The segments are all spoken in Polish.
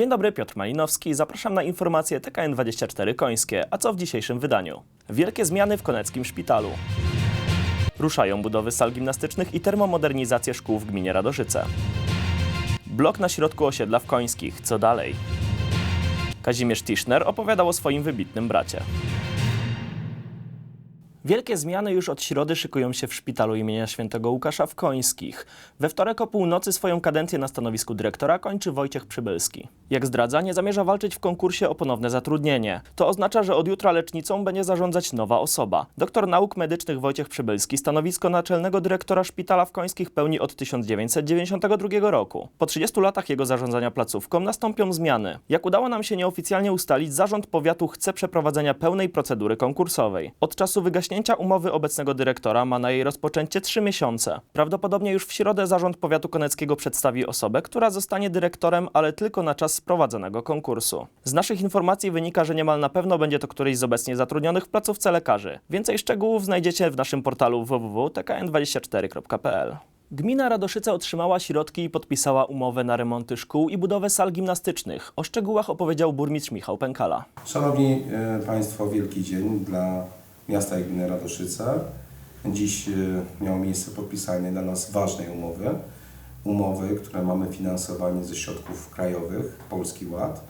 Dzień dobry, Piotr Malinowski. Zapraszam na informacje TKN24 Końskie. A co w dzisiejszym wydaniu? Wielkie zmiany w Koneckim Szpitalu. Ruszają budowy sal gimnastycznych i termomodernizację szkół w gminie Radoszyce. Blok na środku osiedla w Końskich. Co dalej? Kazimierz Tischner opowiadał o swoim wybitnym bracie. Wielkie zmiany już od środy szykują się w szpitalu imienia świętego Łukasza w Końskich. We wtorek o północy swoją kadencję na stanowisku dyrektora kończy Wojciech Przybylski. Jak zdradza, nie zamierza walczyć w konkursie o ponowne zatrudnienie. To oznacza, że od jutra lecznicą będzie zarządzać nowa osoba. Doktor nauk medycznych Wojciech Przybylski stanowisko naczelnego dyrektora szpitala w Końskich pełni od 1992 roku. Po 30 latach jego zarządzania placówką nastąpią zmiany. Jak udało nam się nieoficjalnie ustalić, zarząd powiatu chce przeprowadzenia pełnej procedury konkursowej. Od czasu wygaśnięcia umowy obecnego dyrektora ma na jej rozpoczęcie 3 miesiące. Prawdopodobnie już w środę zarząd powiatu koneckiego przedstawi osobę, która zostanie dyrektorem, ale tylko na czas sprowadzonego konkursu. Z naszych informacji wynika, że niemal na pewno będzie to któryś z obecnie zatrudnionych w placówce lekarzy. Więcej szczegółów znajdziecie w naszym portalu www.tkn24.pl. Gmina Radoszyce otrzymała środki i podpisała umowę na remonty szkół i budowę sal gimnastycznych. O szczegółach opowiedział burmistrz Michał Pękala. Szanowni e, Państwo, wielki dzień dla miasta i gminy Radoszyce. Dziś e, miało miejsce podpisanie dla nas ważnej umowy. Umowy, które mamy finansowanie ze środków krajowych, Polski Ład,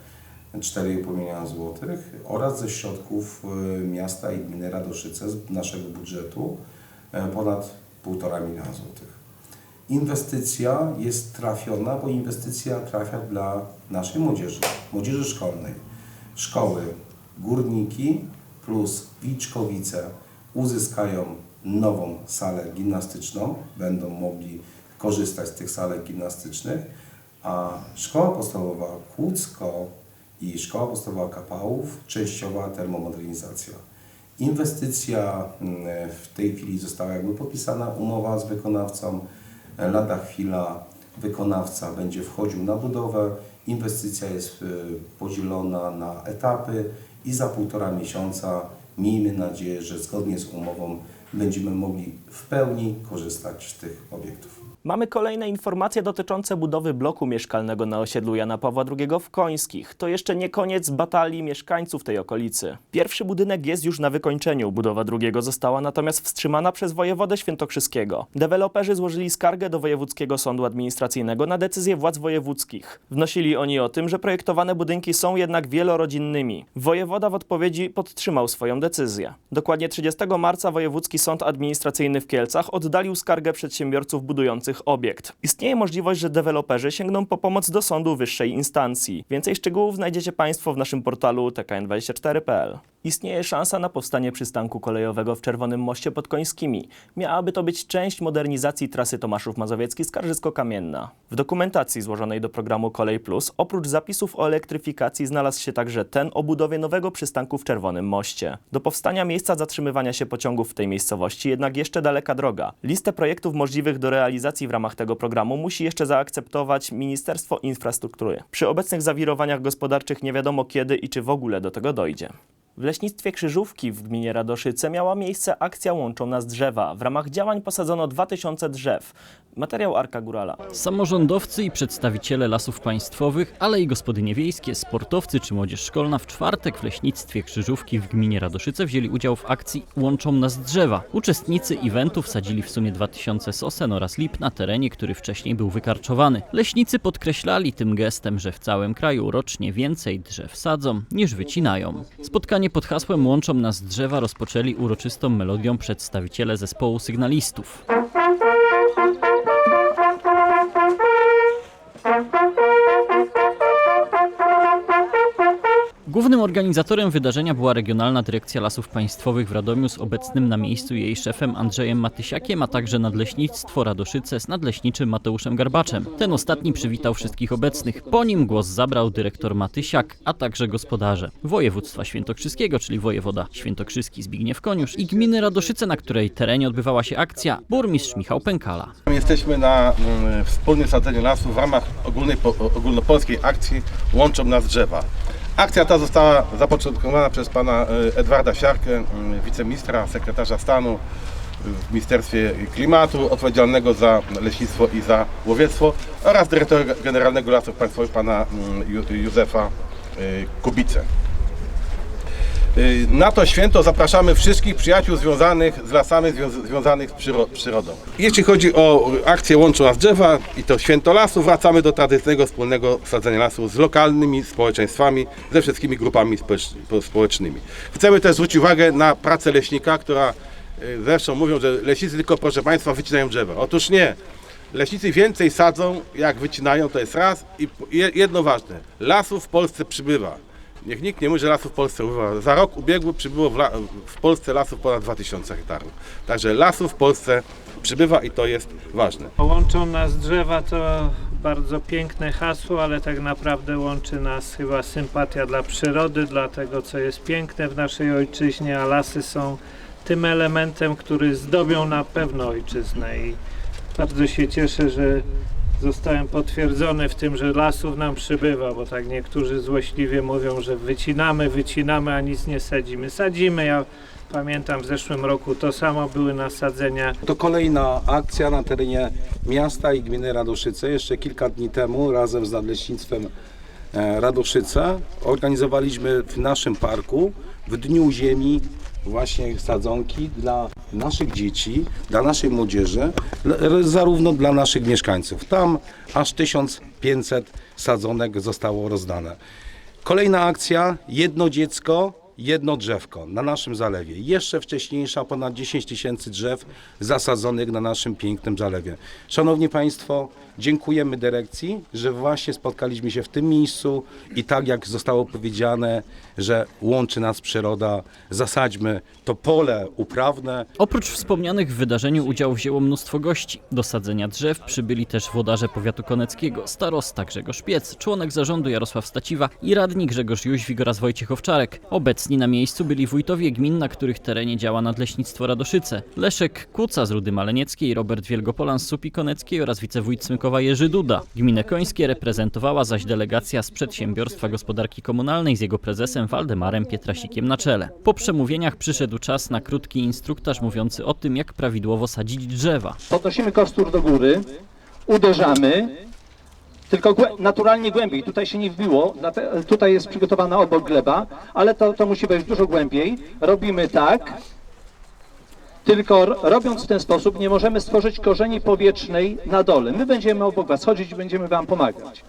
4,5 miliona złotych oraz ze środków e, miasta i gminy Radoszyce z naszego budżetu e, ponad 1,5 miliona złotych. Inwestycja jest trafiona, bo inwestycja trafia dla naszej młodzieży, młodzieży szkolnej. Szkoły Górniki plus Wiczkowice uzyskają nową salę gimnastyczną, będą mogli korzystać z tych salek gimnastycznych, a szkoła podstawowa Kłucko i szkoła podstawowa Kapałów częściowa termomodernizacja. Inwestycja mm, w tej chwili została jakby podpisana umowa z wykonawcą. Lada chwila wykonawca będzie wchodził na budowę. Inwestycja jest y, podzielona na etapy i za półtora miesiąca miejmy nadzieję, że zgodnie z umową będziemy mogli w pełni korzystać z tych obiektów. Mamy kolejne informacje dotyczące budowy bloku mieszkalnego na osiedlu Jana Pawła II w Końskich. To jeszcze nie koniec batalii mieszkańców tej okolicy. Pierwszy budynek jest już na wykończeniu. Budowa drugiego została natomiast wstrzymana przez wojewodę świętokrzyskiego. Deweloperzy złożyli skargę do Wojewódzkiego Sądu Administracyjnego na decyzję władz wojewódzkich. Wnosili oni o tym, że projektowane budynki są jednak wielorodzinnymi. Wojewoda w odpowiedzi podtrzymał swoją decyzję. Dokładnie 30 marca Wojewódzki Sąd Administracyjny w Kielcach oddalił skargę przedsiębiorców budujących obiekt. Istnieje możliwość, że deweloperzy sięgną po pomoc do sądu wyższej instancji. Więcej szczegółów znajdziecie Państwo w naszym portalu tkn24.pl. Istnieje szansa na powstanie przystanku kolejowego w Czerwonym Moście pod Końskimi. Miałaby to być część modernizacji trasy Tomaszów Mazowiecki Skarżysko-Kamienna. W dokumentacji złożonej do programu Kolej Plus oprócz zapisów o elektryfikacji znalazł się także ten o budowie nowego przystanku w Czerwonym Moście. Do powstania miejsca zatrzymywania się pociągów w tej miejscowości jednak jeszcze daleka droga. Listę projektów możliwych do realizacji w ramach tego programu musi jeszcze zaakceptować Ministerstwo Infrastruktury. Przy obecnych zawirowaniach gospodarczych nie wiadomo kiedy i czy w ogóle do tego dojdzie. W leśnictwie Krzyżówki w gminie Radoszyce miała miejsce akcja Łączą nas drzewa. W ramach działań posadzono 2000 drzew. Materiał Arka Górala. Samorządowcy i przedstawiciele lasów państwowych, ale i gospodynie wiejskie, sportowcy czy młodzież szkolna w czwartek w leśnictwie Krzyżówki w gminie Radoszyce wzięli udział w akcji Łączą nas drzewa. Uczestnicy eventu wsadzili w sumie 2000 sosen oraz lip na terenie, który wcześniej był wykarczowany. Leśnicy podkreślali tym gestem, że w całym kraju rocznie więcej drzew sadzą niż wycinają. Spotkanie pod hasłem Łączą nas drzewa rozpoczęli uroczystą melodią przedstawiciele zespołu sygnalistów. Głównym organizatorem wydarzenia była Regionalna Dyrekcja Lasów Państwowych w Radomiu z obecnym na miejscu jej szefem Andrzejem Matysiakiem, a także Nadleśnictwo Radoszyce z nadleśniczym Mateuszem Garbaczem. Ten ostatni przywitał wszystkich obecnych. Po nim głos zabrał dyrektor Matysiak, a także gospodarze województwa świętokrzyskiego, czyli wojewoda świętokrzyski Zbigniew Koniusz i gminy Radoszyce, na której terenie odbywała się akcja, burmistrz Michał Pękala. Jesteśmy na mm, wspólnym sadzeniu lasu w ramach ogólnej, po, ogólnopolskiej akcji Łączą nas drzewa. Akcja ta została zapoczątkowana przez pana y, Edwarda Siarkę, wiceministra, sekretarza stanu w Ministerstwie Klimatu, odpowiedzialnego za leśnictwo i za łowiectwo oraz dyrektora generalnego Lasów Państwowych pana Józefa Kubicę. Y, Na to święto zapraszamy wszystkich przyjaciół związanych z lasami, zwią- związanych z przyro- przyrodą. Jeśli chodzi o akcję Łączą Drzewa i to święto lasu, wracamy do tradycyjnego wspólnego sadzenia lasu z lokalnymi społeczeństwami, ze wszystkimi grupami społecz- po- społecznymi. Chcemy też zwrócić uwagę na pracę leśnika, która y, zresztą mówią, że leśnicy tylko, proszę Państwa, wycinają drzewa. Otóż nie. Leśnicy więcej sadzą, jak wycinają, to jest raz. I jedno ważne, lasów w Polsce przybywa. Niech nikt nie mówi, że lasów w Polsce ubywa. Za rok ubiegły przybyło w, la, w Polsce lasów ponad 2000 hektarów. Także lasów w Polsce przybywa i to jest ważne. Łączą nas drzewa to bardzo piękne hasło, ale tak naprawdę łączy nas chyba sympatia dla przyrody, dla tego co jest piękne w naszej ojczyźnie, a lasy są tym elementem, który zdobią na pewno ojczyznę i bardzo się cieszę, że zostałem potwierdzony w tym, że lasów nam przybywa, bo tak niektórzy złośliwie mówią, że wycinamy, wycinamy, a nic nie sadzimy. Sadzimy, ja pamiętam w zeszłym roku to samo były nasadzenia To kolejna akcja na terenie miasta i gminy Radoszyce. Jeszcze kilka dni temu razem z Nadleśnictwem e, Radoszyce organizowaliśmy w naszym parku w Dniu Ziemi właśnie sadzonki dla naszych dzieci, dla naszej młodzieży, zarówno dla naszych mieszkańców. Tam aż 1500 sadzonek zostało rozdane. Kolejna akcja, jedno dziecko, jedno drzewko na naszym zalewie. Jeszcze wcześniejsza, ponad 10 tysięcy drzew zasadzonych na naszym pięknym zalewie. Szanowni Państwo, dziękujemy dyrekcji, że właśnie spotkaliśmy się w tym miejscu i tak jak zostało powiedziane, że łączy nas przyroda, zasadźmy to pole uprawne, Oprócz wspomnianych w wydarzeniu udział wzięło mnóstwo gości. Do sadzenia drzew przybyli też włodarze powiatu koneckiego, starosta Grzegorz Piec, członek zarządu Jarosław Staciwa i radni Grzegorz Jóźwik oraz Wojciech Owczarek. Obecni na miejscu byli wójtowie gmin, na których terenie działa Nadleśnictwo Radoszyce. Leszek Kuca z Rudy Malenieckiej, Robert Wielgopolan z Supi Koneckiej oraz wicewójt Smykowa Jerzy Duda. Gminę Końskie reprezentowała zaś delegacja z Przedsiębiorstwa Gospodarki Komunalnej z jego prezesem Waldemarem Pietrasikiem na czele. Po przemówieniach przyszedł czas na krótki instruktaż mówiący o tym, jak prawidłowo sadzić drzewa. podnosimy kostur do góry, uderzamy, tylko głę naturalnie głębiej. Tutaj się nie wbiło, tutaj jest przygotowana obok gleba, ale to, to musi być dużo głębiej. Robimy tak, tylko robiąc w ten sposób nie możemy stworzyć korzeni powietrznej na dole. My będziemy obok Was chodzić i będziemy Wam pomagać.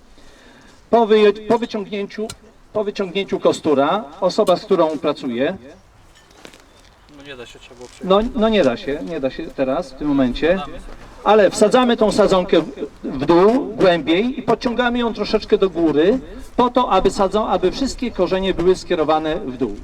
Po, wy, po, wyciągnięciu, po wyciągnięciu kostura, osoba, z którą pracuję, no, no nie da się, nie da się teraz, w tym momencie. Ale wsadzamy tą sadzonkę w dół, głębiej i podciągamy ją troszeczkę do góry, po to, aby, sadzą, aby wszystkie korzenie były skierowane w dół.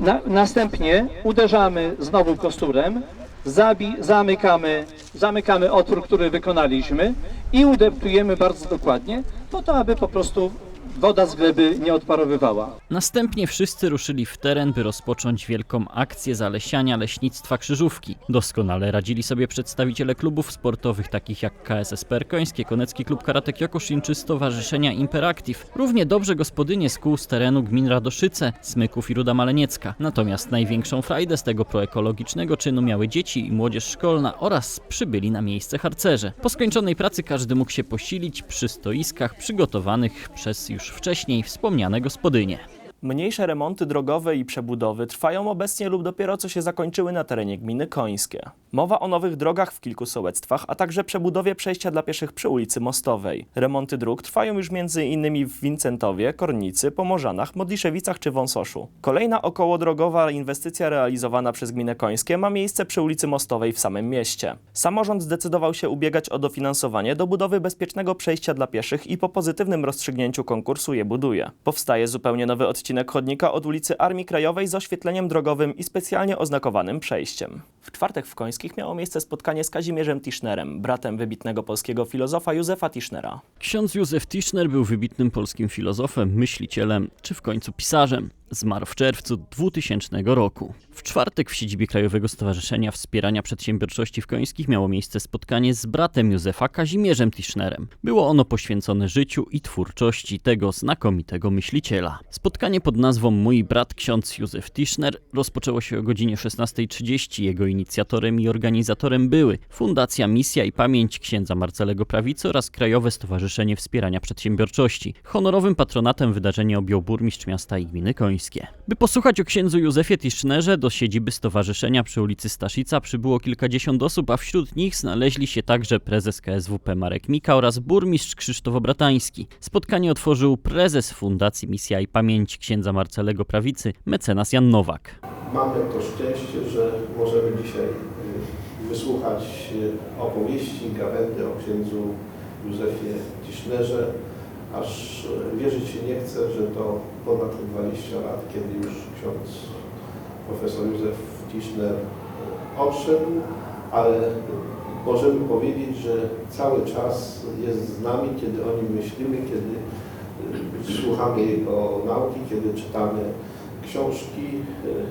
Na, następnie uderzamy znowu kosturem, zabi, zamykamy, zamykamy otwór, który wykonaliśmy i udeptujemy bardzo dokładnie, po to, aby po prostu woda z gleby nie odparowywała. Następnie wszyscy ruszyli w teren, by rozpocząć wielką akcję zalesiania leśnictwa Krzyżówki. Doskonale radzili sobie przedstawiciele klubów sportowych takich jak KSSP Końskie, Konecki Klub Karate Kyokushin czy Stowarzyszenia Imperactive. Równie dobrze gospodynie z kół z terenu gmin Radoszyce, Smyków i Ruda Maleniecka. Natomiast największą frajdę z tego proekologicznego czynu miały dzieci i młodzież szkolna oraz przybyli na miejsce harcerze. Po skończonej pracy każdy mógł się posilić przy stoiskach przygotowanych przez już wcześniej wspomniane gospodynie. Mniejsze remonty drogowe i przebudowy trwają obecnie lub dopiero co się zakończyły na terenie gminy Końskie. Mowa o nowych drogach w kilku sołectwach, a także przebudowie przejścia dla pieszych przy ulicy Mostowej. Remonty dróg trwają już m.in. w Wincentowie, Kornicy, Pomorzanach, Modliszewicach czy Wąsoszu. Kolejna okołodrogowa inwestycja realizowana przez gminę Końskie ma miejsce przy ulicy Mostowej w samym mieście. Samorząd zdecydował się ubiegać o dofinansowanie do budowy bezpiecznego przejścia dla pieszych i po pozytywnym rozstrzygnięciu konkursu je buduje. Powstaje zupełnie nowy odcinek chodnika od ulicy Armii Krajowej z oświetleniem drogowym i specjalnie oznakowanym przejściem. W czwartek w Końskich miało miejsce spotkanie z Kazimierzem Tischnerem, bratem wybitnego polskiego filozofa Józefa Tischnera. Ksiądz Józef Tischner był wybitnym polskim filozofem, myślicielem czy w końcu pisarzem. Zmarł w czerwcu 2000 roku. W czwartek w siedzibie Krajowego Stowarzyszenia Wspierania Przedsiębiorczości w Końskich miało miejsce spotkanie z bratem Józefa Kazimierzem Tischnerem. Było ono poświęcone życiu i twórczości tego znakomitego myśliciela. Spotkanie pod nazwą Mój brat ksiądz Józef Tischner rozpoczęło się o godzinie 16.30. Jego inicjatorem i organizatorem były Fundacja Misja i Pamięć księdza Marcelego Prawicy oraz Krajowe Stowarzyszenie Wspierania Przedsiębiorczości. Honorowym patronatem wydarzenia objął burmistrz miasta i gminy By posłuchać o księdzu Józefie Tischnerze, do siedziby stowarzyszenia przy ulicy Staszica przybyło kilkadziesiąt osób, a wśród nich znaleźli się także prezes KSWP Marek Mika oraz burmistrz Krzysztof Obratański. Spotkanie otworzył prezes Fundacji Misja i Pamięć księdza Marcelego Prawicy, mecenas Jan Nowak. Mamy to szczęście, że możemy dzisiaj y, wysłuchać y, opowieści, gawędy o księdzu Józefie Tischnerze, aż y, wierzyć się nie chce, że to ponad 20 lat, kiedy już ksiądz profesor Józef Tischner y, odszedł, ale możemy powiedzieć, że cały czas jest z nami, kiedy o nim myślimy, kiedy y, słuchamy jego nauki, kiedy czytamy książki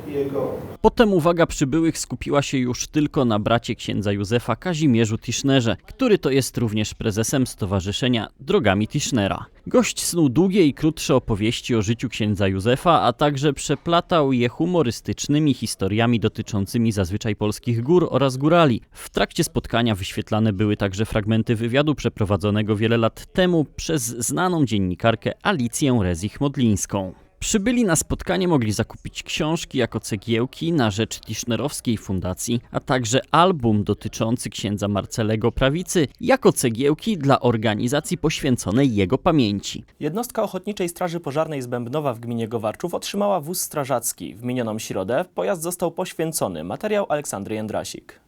y, jego. Potem uwaga przybyłych skupiła się już tylko na bracie księdza Józefa Kazimierzu Tischnerze, który to jest również prezesem Stowarzyszenia Drogami Tischnera. Gość snuł długie i krótsze opowieści o życiu księdza Józefa, a także przeplatał je humorystycznymi historiami dotyczącymi zazwyczaj polskich gór oraz górali. W trakcie spotkania wyświetlane były także fragmenty wywiadu przeprowadzonego wiele lat temu przez znaną dziennikarkę Alicję Rezich-Modlińską. Przybyli na spotkanie mogli zakupić książki jako cegiełki na rzecz Tischnerowskiej Fundacji, a także album dotyczący księdza Marcelego Prawicy jako cegiełki dla organizacji poświęconej jego pamięci. Jednostka Ochotniczej Straży Pożarnej z Bębnowa w gminie Gowarczów otrzymała wóz strażacki. W minioną środę pojazd został poświęcony. Materiał Aleksandry Jędrasik.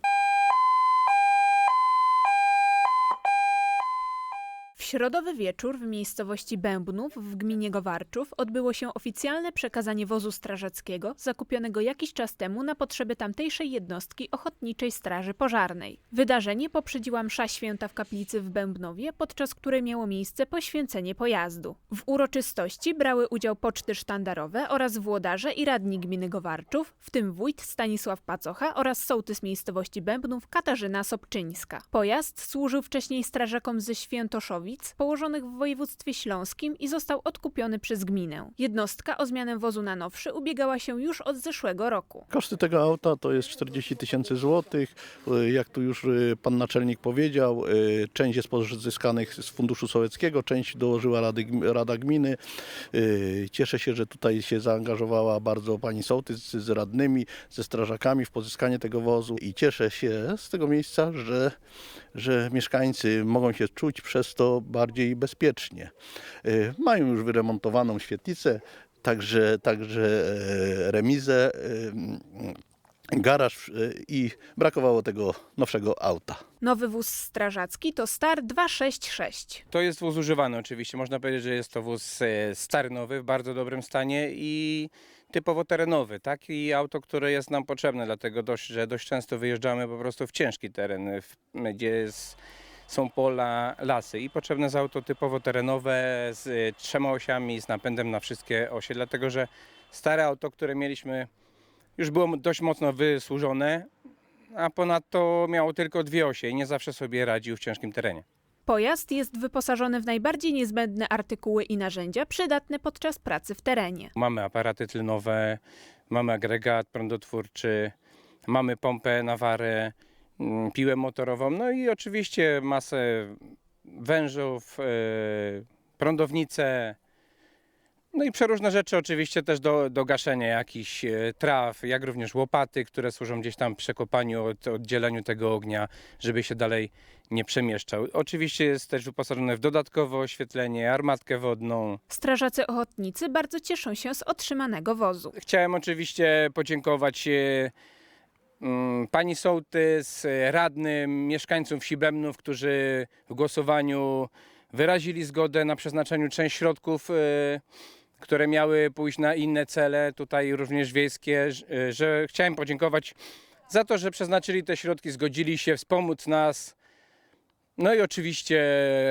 Środowy wieczór w miejscowości Bębnów w gminie Gowarczów odbyło się oficjalne przekazanie wozu strażackiego zakupionego jakiś czas temu na potrzeby tamtejszej jednostki Ochotniczej Straży Pożarnej. Wydarzenie poprzedziła msza święta w kaplicy w Bębnowie, podczas której miało miejsce poświęcenie pojazdu. W uroczystości brały udział poczty sztandarowe oraz włodarze i radni gminy Gowarczów, w tym wójt Stanisław Pacocha oraz sołtys miejscowości Bębnów Katarzyna Sobczyńska. Pojazd służył wcześniej strażakom ze Świętoszowic, położonych w województwie śląskim i został odkupiony przez gminę. Jednostka o zmianę wozu na nowszy ubiegała się już od zeszłego roku. Koszty tego auta to jest 40 tysięcy złotych. Y, Jak tu już y, pan naczelnik powiedział, y, część jest pozyskanych z Funduszu Sołeckiego, część dołożyła Rady, Rada Gminy. Cieszę się, że tutaj się zaangażowała bardzo pani sołtys z radnymi, ze strażakami w pozyskanie tego wozu i cieszę się z tego miejsca, że, że mieszkańcy mogą się czuć przez to bardziej bezpiecznie. Y, Mają już wyremontowaną świetlicę, także, także e, remizę, e, garaż e, i brakowało tego nowszego auta. Nowy wóz strażacki to Star 266. To jest wóz używany oczywiście. Można powiedzieć, że jest to wóz e, stary nowy, w bardzo dobrym stanie i typowo terenowy, tak? I auto, które jest nam potrzebne, dlatego dość, że dość często wyjeżdżamy po prostu w ciężki teren, w, gdzie jest, są pola, lasy i potrzebne jest auto typowo terenowe z e, trzema osiami, z napędem na wszystkie osie, dlatego że stare auto, które mieliśmy już było dość mocno wysłużone, a ponadto miało tylko dwie osie i nie zawsze sobie radził w ciężkim terenie. Pojazd jest wyposażony w najbardziej niezbędne artykuły i narzędzia przydatne podczas pracy w terenie. Mamy aparaty tlenowe, mamy agregat prądotwórczy, mamy pompę na warę, piłę motorową, no i oczywiście masę wężów, e, prądownice, no i przeróżne rzeczy oczywiście też do, do gaszenia jakichś e, traw, jak również łopaty, które służą gdzieś tam przekopaniu, od, oddzieleniu tego ognia, żeby się dalej nie przemieszczał. Oczywiście jest też wyposażone w dodatkowe oświetlenie, armatkę wodną, Strażacy ochotnicy bardzo cieszą się z otrzymanego wozu. Chciałem oczywiście podziękować e, mm, pani sołtys, e, radnym, mieszkańcom wsi Bębnów, którzy w głosowaniu wyrazili zgodę na przeznaczeniu część środków, e, które miały pójść na inne cele, tutaj również wiejskie, e, że chciałem podziękować za to, że przeznaczyli te środki, zgodzili się wspomóc nas No i oczywiście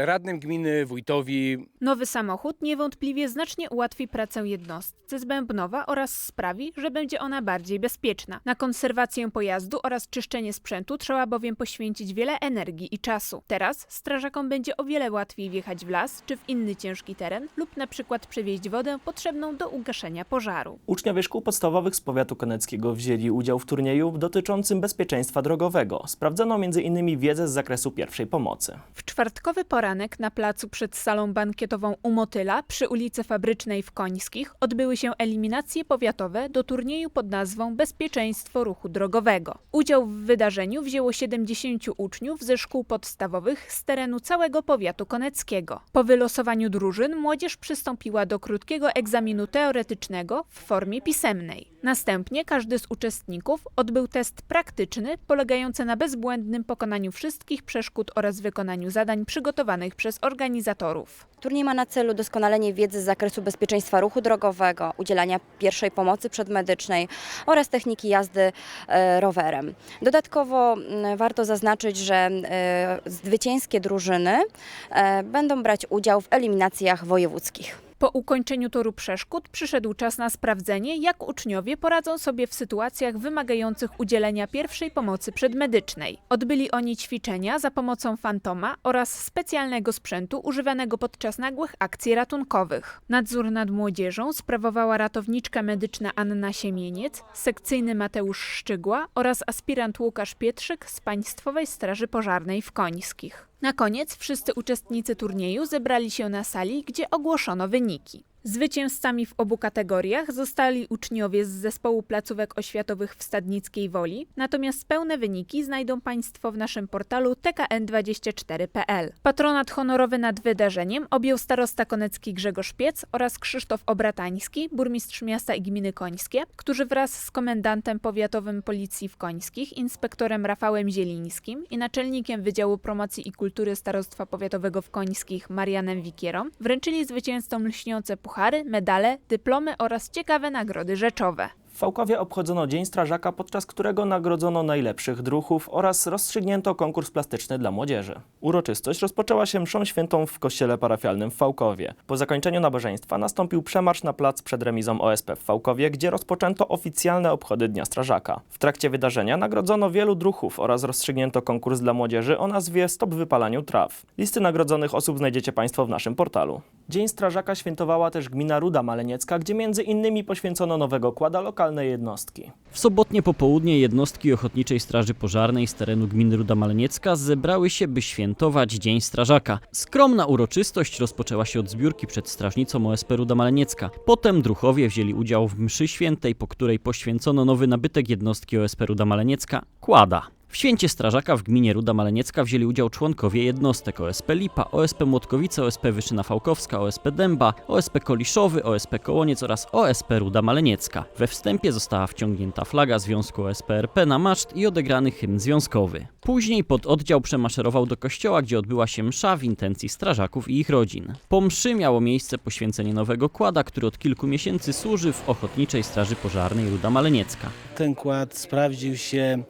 radnym gminy, wójtowi, Nowy samochód niewątpliwie znacznie ułatwi pracę jednostce z Bębnowa oraz sprawi, że będzie ona bardziej bezpieczna. Na konserwację pojazdu oraz czyszczenie sprzętu trzeba bowiem poświęcić wiele energii i czasu. Teraz strażakom będzie o wiele łatwiej wjechać w las czy w inny ciężki teren lub na przykład przewieźć wodę potrzebną do ugaszenia pożaru. Uczniowie szkół podstawowych z powiatu koneckiego wzięli udział w turnieju dotyczącym bezpieczeństwa drogowego. Sprawdzono m.in. wiedzę z zakresu pierwszej pomocy. W czwartkowy poranek na placu przed salą bankietową u Motyla przy ulicy Fabrycznej w Końskich odbyły się eliminacje powiatowe do turnieju pod nazwą Bezpieczeństwo ruchu drogowego. Udział w wydarzeniu wzięło 70 uczniów ze szkół podstawowych z terenu całego powiatu koneckiego. Po wylosowaniu drużyn młodzież przystąpiła do krótkiego egzaminu teoretycznego w formie pisemnej. Następnie każdy z uczestników odbył test praktyczny polegający na bezbłędnym pokonaniu wszystkich przeszkód oraz wykonaniu zadań przygotowanych przez organizatorów. Turniej ma na celu doskonalenie wiedzy z zakresu bezpieczeństwa ruchu drogowego, udzielania pierwszej pomocy przedmedycznej oraz techniki jazdy e, rowerem. Dodatkowo m, warto zaznaczyć, że e, zwycięskie drużyny e, będą brać udział w eliminacjach wojewódzkich. Po ukończeniu toru przeszkód przyszedł czas na sprawdzenie, jak uczniowie poradzą sobie w sytuacjach wymagających udzielenia pierwszej pomocy przedmedycznej. Odbyli oni ćwiczenia za pomocą fantoma oraz specjalnego sprzętu używanego podczas nagłych akcji ratunkowych. Nadzór nad młodzieżą sprawowała ratowniczka medyczna Anna Siemieniec, sekcyjny Mateusz Szczygła oraz aspirant Łukasz Pietrzyk z Państwowej Straży Pożarnej w Końskich. Na koniec wszyscy uczestnicy turnieju zebrali się na sali, gdzie ogłoszono wyniki. Zwycięzcami w obu kategoriach zostali uczniowie z zespołu placówek oświatowych w Stadnickiej Woli, natomiast pełne wyniki znajdą Państwo w naszym portalu tkn24.pl. Patronat honorowy nad wydarzeniem objął starosta konecki Grzegorz Piec oraz Krzysztof Obratański, burmistrz miasta i gminy Końskie, którzy wraz z komendantem powiatowym Policji w Końskich, inspektorem Rafałem Zielińskim i naczelnikiem Wydziału Promocji i Kultury Starostwa Powiatowego w Końskich Marianem Wikierą wręczyli zwycięzcom lśniące puchary, medale, dyplomy oraz ciekawe nagrody rzeczowe. W obchodzono Dzień Strażaka, podczas którego nagrodzono najlepszych druhów oraz rozstrzygnięto konkurs plastyczny dla młodzieży. Uroczystość rozpoczęła się mszą świętą w kościele parafialnym w Fałkowie. Po zakończeniu nabożeństwa nastąpił przemarsz na plac przed remizą OSP w Fałkowie, gdzie rozpoczęto oficjalne obchody Dnia Strażaka. W trakcie wydarzenia nagrodzono wielu druhów oraz rozstrzygnięto konkurs dla młodzieży o nazwie Stop wypalaniu traw. Listy nagrodzonych osób znajdziecie Państwo w naszym portalu. Dzień Strażaka świętowała też gmina Ruda Maleniecka, gdzie między innymi poświęcono nowego kłada lokalnej jednostki. W sobotnie popołudnie jednostki Ochotniczej Straży Pożarnej z terenu gminy Ruda Maleniecka zebrały się, by świętować Dzień Strażaka. Skromna uroczystość rozpoczęła się od zbiórki przed strażnicą OSP Ruda Maleniecka. Potem druchowie wzięli udział w mszy świętej, po której poświęcono nowy nabytek jednostki OSP Ruda Maleniecka – kłada. W święcie strażaka w gminie Ruda Maleniecka wzięli udział członkowie jednostek OSP Lipa, OSP Młotkowice, OSP Wyszyna Fałkowska, OSP Dęba, OSP Koliszowy, OSP Kołoniec oraz OSP Ruda Maleniecka. We wstępie została wciągnięta flaga Związku OSP RP na maszt i odegrany hymn związkowy. Później pododdział przemaszerował do kościoła, gdzie odbyła się msza w intencji strażaków i ich rodzin. Po mszy miało miejsce poświęcenie nowego kłada, który od kilku miesięcy służy w Ochotniczej Straży Pożarnej Ruda Maleniecka. Ten kład sprawdził się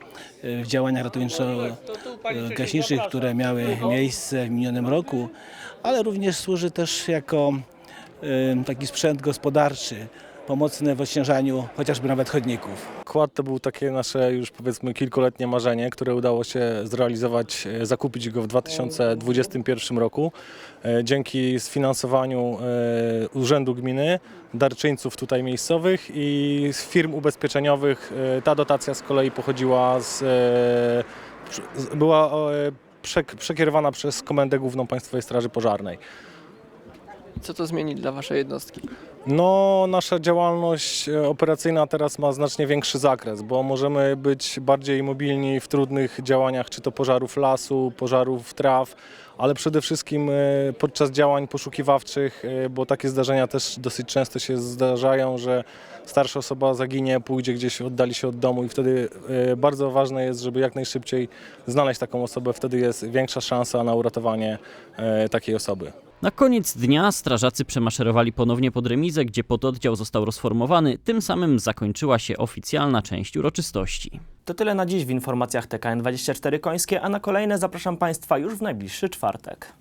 e, w działaniach ratowniczo-gaśniczych, które miały miejsce w minionym roku, ale również służy też jako e, taki sprzęt gospodarczy, pomocny w odciążaniu chociażby nawet chodników. Kład to był takie nasze już powiedzmy kilkuletnie marzenie, które udało się zrealizować, e, zakupić go w 2021 roku. E, Dzięki sfinansowaniu e, Urzędu Gminy, darczyńców tutaj miejscowych i firm ubezpieczeniowych. Ta dotacja z kolei pochodziła z, była przek- przekierowana przez Komendę Główną Państwowej Straży Pożarnej. Co to zmieni dla Waszej jednostki? No, nasza działalność e, operacyjna teraz ma znacznie większy zakres, bo możemy być bardziej mobilni w trudnych działaniach, czy to pożarów lasu, pożarów traw, ale przede wszystkim e, podczas działań poszukiwawczych, e, bo takie zdarzenia też dosyć często się zdarzają, że starsza osoba zaginie, pójdzie gdzieś, oddali się od domu i wtedy e, bardzo ważne jest, żeby jak najszybciej znaleźć taką osobę, wtedy jest większa szansa na uratowanie e, takiej osoby. Na koniec dnia strażacy przemaszerowali ponownie pod remizę, gdzie pododdział został rozformowany. Tym samym zakończyła się oficjalna część uroczystości. To tyle na dziś w informacjach TKN24 Końskie, a na kolejne zapraszam Państwa już w najbliższy czwartek.